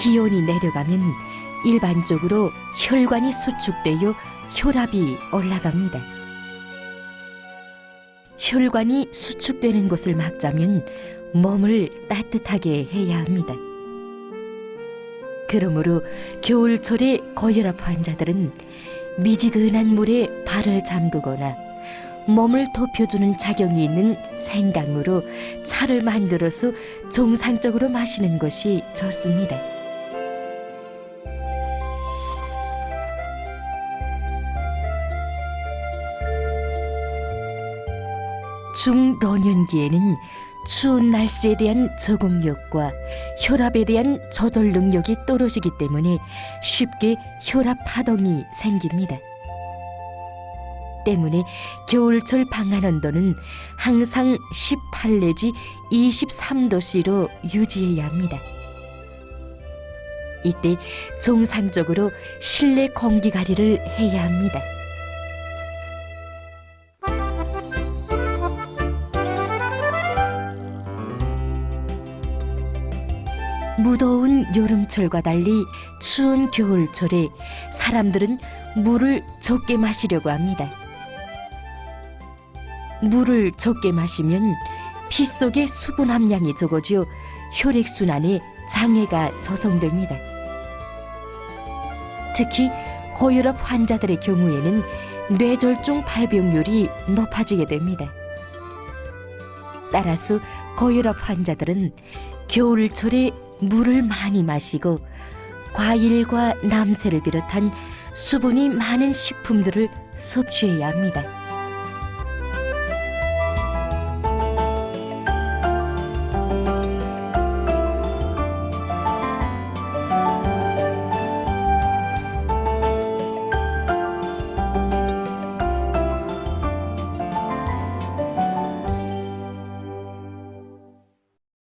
기온이 내려가면 일반적으로 혈관이 수축되어 혈압이 올라갑니다. 혈관이 수축되는 것을 막자면 몸을 따뜻하게 해야 합니다. 그러므로 겨울철에 고혈압 환자들은 미지근한 물에 발을 잠그거나 몸을 덮여주는 작용이 있는 생강으로 차를 만들어서 정상적으로 마시는 것이 좋습니다. 중老년기에는 추운 날씨에 대한 적응력과 혈압에 대한 조절 능력이 떨어지기 때문에 쉽게 혈압 파동이 생깁니다. 때문에 겨울철 방한 온도는 항상 18 내지 23도씨로 유지해야 합니다. 이때 정상적으로 실내 공기 가리를 해야 합니다. 무더운 여름철과 달리 추운 겨울철에 사람들은 물을 적게 마시려고 합니다. 물을 적게 마시면 피 속의 수분 함량이 적어져 혈액순환에 장애가 조성됩니다. 특히 고혈압 환자들의 경우에는 뇌졸중 발병률이 높아지게 됩니다. 따라서 고혈압 환자들은 겨울철에 물을 많이 마시고 과일과 남새를 비롯한 수분이 많은 식품들을 섭취해야 합니다.